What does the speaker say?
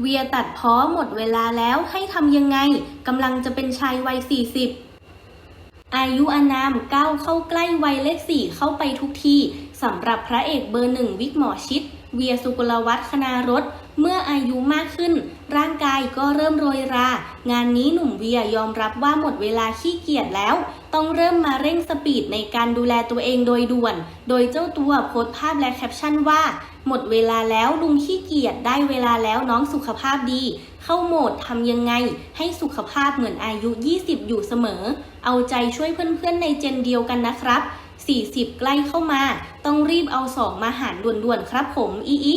เวียตัดพ้อหมดเวลาแล้วให้ทำยังไงกำลังจะเป็นชายวัย 40 อายุอานามก้าวเข้าใกล้วัยเลขสี่เข้าไปทุกทีสำหรับพระเอกเบอร์หนึ่งวิกหมอชิด เวียสุกลวัฒน์คณารถ เมื่ออายุมากขึ้น ก็เริ่มโรยรา งานนี้หนุ่มเวียยอมรับว่าหมดเวลาขี้เกียจแล้ว ต้องเริ่มมาเร่งสปีดในการดูแลตัวเองโดยด่วน โดยเจ้าตัวโพสต์ภาพและแคปชั่นว่า หมดเวลาแล้วลุงขี้เกียจได้เวลาแล้วน้องสุขภาพดี เข้าโหมดทำยังไง ให้สุขภาพเหมือนอายุ 20 อยู่เสมอ เอาใจช่วยเพื่อนๆในเจนเดียวกันนะครับ 40 ใกล้เข้ามา ต้องรีบเอาสองมาหารด่วนๆครับผมอีอี